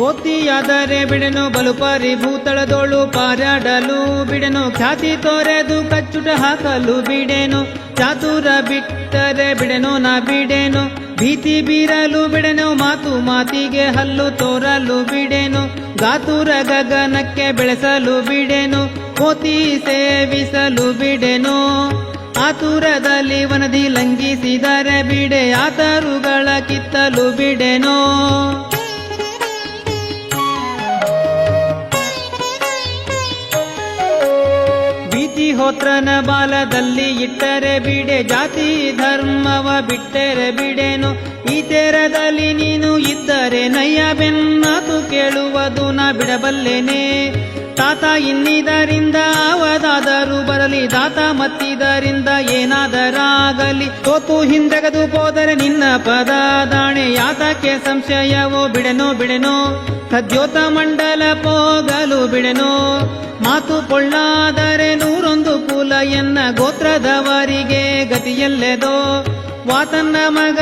ಕೋತಿಯಾದರೆ ಬಿಡನು ಬಲು ಪರಿಭೂತಳದೋಳು ಪಾರಾಡಲು ಬಿಡನು. ಖ್ಯಾತಿ ತೋರೆದು ಕಚ್ಚುಟ ಹಾಕಲು ಬಿಡೆನು. ಚಾತುರ ಬಿಟ್ಟರೆ ಬಿಡೆನು, ನಾ ಬಿಡೆನು. ಭೀತಿ ಬೀರಲು ಬಿಡೆನು, ಮಾತು ಮಾತಿಗೆ ಹಲ್ಲು ತೋರಲು ಬಿಡೆನು. ಗಾತುರ ಗಗನಕ್ಕೆ ಬೆಳೆಸಲು ಬಿಡೆನು. ಕೋತಿ ಸೇವಿಸಲು ಬಿಡೆನು. ಆತುರದಲ್ಲಿ ವನದಿ ಲಂಘಿಸಿದರೆ ಬಿಡೆ, ಆತರುಗಳ ಕಿತ್ತಲು ಬಿಡೆನೋ. ಹೋತ್ರನ ಬಾಲದಲ್ಲಿ ಇಟ್ಟರೆ ಬಿಡೆ, ಜಾತಿ ಧರ್ಮವ ಬಿಟ್ಟರೆ ಬಿಡೆನು. ಈ ತೆರದಲ್ಲಿ ನೀನು ಇದ್ದರೆ ನಯ್ಯ ಬೆನ್ನಾತು ಕೇಳುವುದು ನಾ ಬಿಡಬಲ್ಲೆನೆ. ತಾತ ಇನ್ನಿದರಿಂದ ಅವದಾದರೂ ಬರಲಿ, ದಾತ ಮತ್ತಿದರಿಂದ ಏನಾದರಾಗಲಿ. ತೋತು ಹಿಂದೆಗೆದು ಹೋದರೆ ನಿನ್ನ ಪದ ದಾಣೆ, ಯಾತಕ್ಕೆ ಸಂಶಯವೋ ಬಿಡೆನೋ ಬಿಡೆನೋ. ಸದ್ಯೋತ ಮಂಡಲ ಪೋಗಲು ಬಿಡೆನೋ? ಮಾತು ಪೊಳ್ಳಾದರೆ ನೂರೊಂದು ಕುಲ ಎನ್ನ ಗೋತ್ರದವರಿಗೆ ಗತಿಯಲ್ಲೆದೋ? ವಾತನ್ನ ಮಗ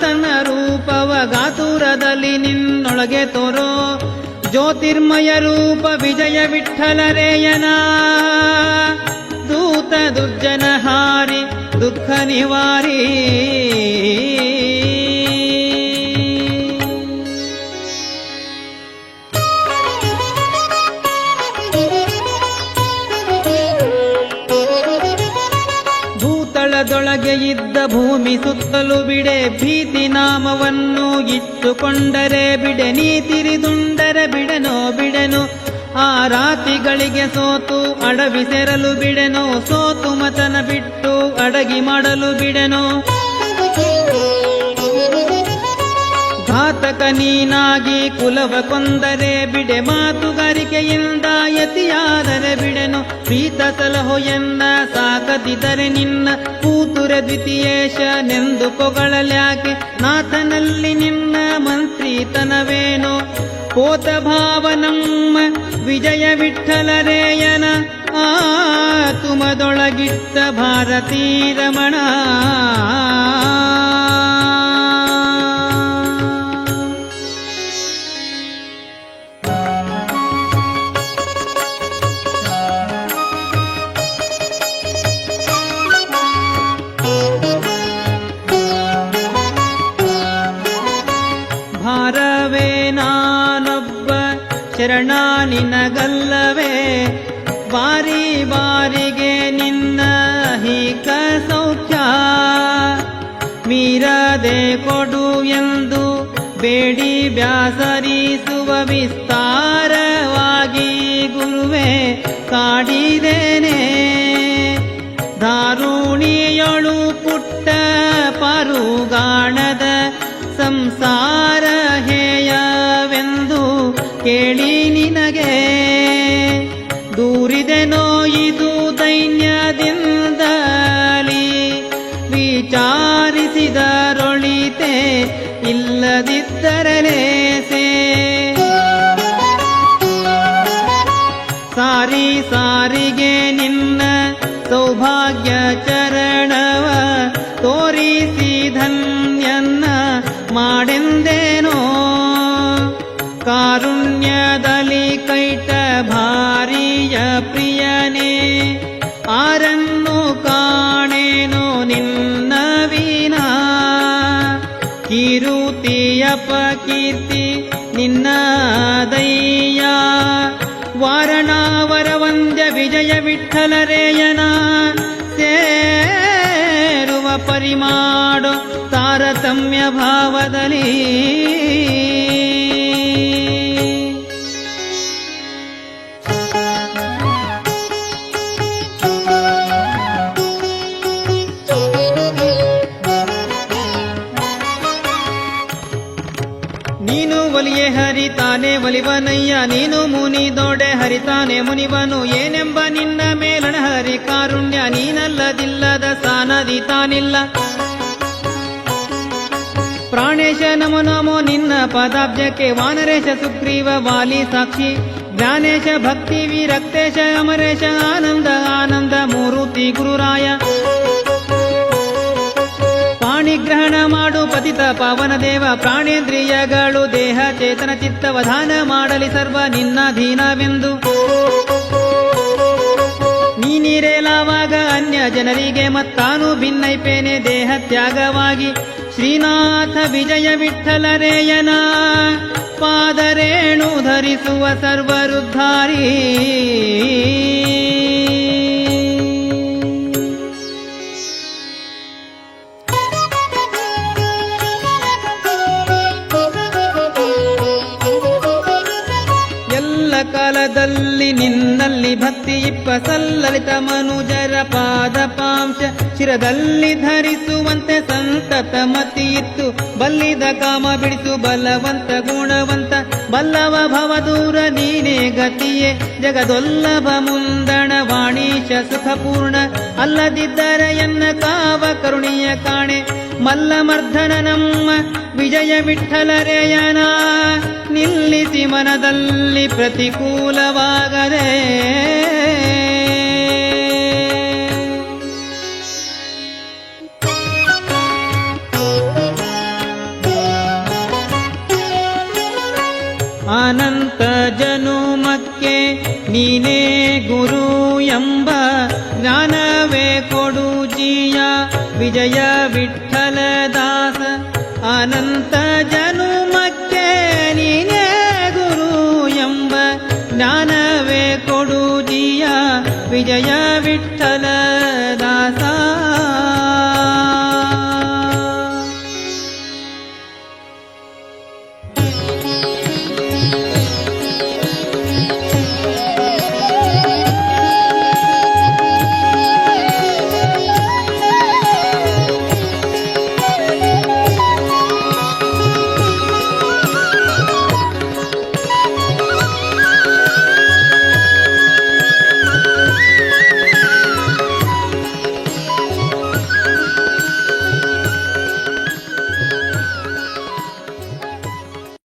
ತನ್ನ ರೂಪವ ಗಾತುರದಲ್ಲಿ ನಿನ್ನೊಳಗೆ ತೋರೋ? ಜ್ಯೋತಿರ್ಮಯ ರೂಪ ವಿಜಯ ವಿಠಲರೇಯನ? ದೂತ ದುರ್ಜನ ಹಾರಿ ದುಃಖ ನಿವಾರಿ ಭೂತಳದೊಳಗೆ ಇದ್ದ ಭೂಮಿ ಸುತ್ತಲೂ ಬಿಡೆ ಭೀತಿ ನಾಮವನ್ನು ಇಟ್ಟುಕೊಂಡರೆ ಬಿಡೆ ನೀ ತಿರಿದುಂಡರೆ ಬಿಡೆನೋ ಬಿಡೆನು. ಆ ರಾತಿಗಳಿಗೆ ಸೋತು ಅಡವಿ ಸೇರಲು ಬಿಡೆನೋ, ಸೋತು ಮತನ ಬಿಟ್ಟು ಅಡಗಿ ಮಾಡಲು ಬಿಡೆನೋ. ಘಾತಕ ನೀನಾಗಿ ಕುಲವ ಕೊಂದರೆ ಬಿಡೆ ಮಾತುಗಾರಿಕೆಯಿಂದ ಯತಿಯಾದರೆ ಬಿಡೆನು ಪ್ರೀತ ಸಲಹೋ ಎಂದ ಸಾಕದಿದರೆ ನಿನ್ನ ಕೂತುರ ದ್ವಿತೀಯೇಶನೆಂದು ಪೊಗಳಲ್ಯಾಕೆ ನಾಥನಲ್ಲಿ ನಿನ್ನ ಮಂತ್ರಿತನವೇನೋ? ಕೋತ ಭಾವನಮ್ಮ ವಿಜಯ ವಿಠಲರೇಯನ ಆ ತುಮದೊಳಗಿಟ್ಟ ಭಾರತೀ ರಮಣ ಶರಣ ನಿನಗಲ್ಲವೇ? ಬಾರಿ ಬಾರಿಗೆ ನಿನ್ನ ಹೀಕ ಸೌಖ್ಯ ಮೀರದೆ ಕೊಡು ಎಂದು ಬೇಡಿ ಬ್ಯಾಸರಿಸುವ ವಿಸ್ತಾರವಾಗಿ ಗುರುವೇ, ಕಾಡಿದೇನೆ. ದಾರುಣಿಯೊಳು ಪುಟ್ಟ ಪರುಗಾಣದ ಸಂಸಾರ ಹೇಯವೆಂದು ಕೇಳಿ ಇದು ದೈನ್ಯದಿಂದಲಿ ವಿಚಾರಿಸಿದರೊಳಿತೆ ಇಲ್ಲದಿದ್ದರಲೇಸೆ ಸಾರಿ ಸಾರಿಗೆ ನಿನ್ನ ಸೌಭಾಗ್ಯ ಚರಣವ ತೋರಿಸಿ ಧನ್ಯನ್ನ ಮಾಡೆಂದೇನೋ. ಕಾರುಣ್ಯದಲ್ಲಿ ಕೈಟ ಭಾರಿಯ ಪ್ರಿಯನೇ ಆರನ್ನು ಕಾಣೇನು ನಿನ್ನ ವಿನಾ ಕೀರುತಿಯ ಕೀರ್ತಿ ನಿನ್ನ ದಯ್ಯ ವಾರಣಾವರ ವಂದ್ಯ ವಿಜಯ ವಿಠಲರೇಯನ ಸೇರುವ ಪರಿಮಾಡು ತಾರತಮ್ಯ ಭಾವದಲ್ಲಿ ನೀನು ಒಲಿಯೇ ಹರಿತಾನೆ, ಒಲಿವನಯ್ಯ, ನೀನು ಮುನಿ ದೊಡೆ ಹರಿತಾನೆ, ಮುನಿವನು ಏನೆಂಬ ನಿನ್ನ ಮೇಲಣ ಹರಿ ಕಾರುಣ್ಯ, ನೀನಲ್ಲದಿಲ್ಲದ ಸಾನದಿ ತಾನಿಲ್ಲ. ಪ್ರಾಣೇಶ ನಮೋ ನಮೋ ನಿನ್ನ ಪದಾಬ್ಜಕ್ಕೆ, ವಾನರೇಶ ಸುಗ್ರೀವ ವಾಲಿ ಸಾಕ್ಷಿ. ಜ್ಞಾನೇಶ ಭಕ್ತಿ ವಿರಕ್ತೇಶ ಅಮರೇಶ ಆನಂದ ಆನಂದ ಮೂರುತಿ ಗುರುರಾಯ. ಪಾಣಿಗ್ರಹಣ ಮಾಡು ಪತಿತ ಪಾವನ ದೇವ ಪ್ರಾಣೇಂದ್ರಿಯಗಳು ದೇಹ ಚೇತನ ಚಿತ್ತವಧಾನ ಮಾಡಲಿ ಸರ್ವ ನಿನ್ನಧೀನವೆಂದು ನೀನಿರೇಲಾವಾಗ ಅನ್ಯ ಜನರಿಗೆ ಮತ್ತಾನು ಭಿನ್ನೈಪೇನೆ ದೇಹ ತ್ಯಾಗವಾಗಿ. ಶ್ರೀನಾಥ ವಿಜಯ ವಿಠಲರೇಯನ ಪಾದರೇಣು ಧರಿಸುವ ಸರ್ವರುದ್ಧಾರಿ. ಎಲ್ಲ ನಿನ್ನಲ್ಲಿ ಭಕ್ತಿ ಇಪ್ಪ ಸಲ್ಲಲಿತ ಮನುಜರ ಪಾದ ಪಾಂಶ ಶಿರದಲ್ಲಿ ಧರಿಸುವಂತೆ ಸಂತತ ಇತ್ತು. ಬಲ್ಲಿದ ಕಾಮ ಬಿಡಿಸು ಬಲವಂತ ಗುಣವಂತ. ಬಲ್ಲವ ಭವ ದೂರ ನೀನೇ ಗತಿಯೇ. ಜಗದೊಲ್ಲಭ ಮುಂದಣ ವಾಣೀಶ ಸುಖಪೂರ್ಣ. ಅಲ್ಲದಿದ್ದರೆ ಎನ್ನ ಕಾವ ಕರುಣಿಯ ಕಾಣೆ. ಮಲ್ಲಮರ್ಧನ ನಮ್ಮ ವಿಜಯ ವಿಠಲರೆಯನ ನಿಲ್ಲಿಸಿ ಮನದಲ್ಲಿ ಪ್ರತಿಕೂಲವಾಗದೆ. ಅನಂತ ಜನುಮಕ್ಕೆ ನೀನೇ ಗುರು ಎಂಬ ಜ್ಞಾನವೇ ಕೊಡು ಜೀಯ ವಿಜಯ ದಾಸ ಅನಂತ ಜನುಮಕ್ಕೆ ನೀನೇ ಗುರು ಎಂಬ ಜ್ಞಾನವೇ ಕೊಡುಜಿಯ ವಿಜಯ ವಿಠಲ ದಾಸ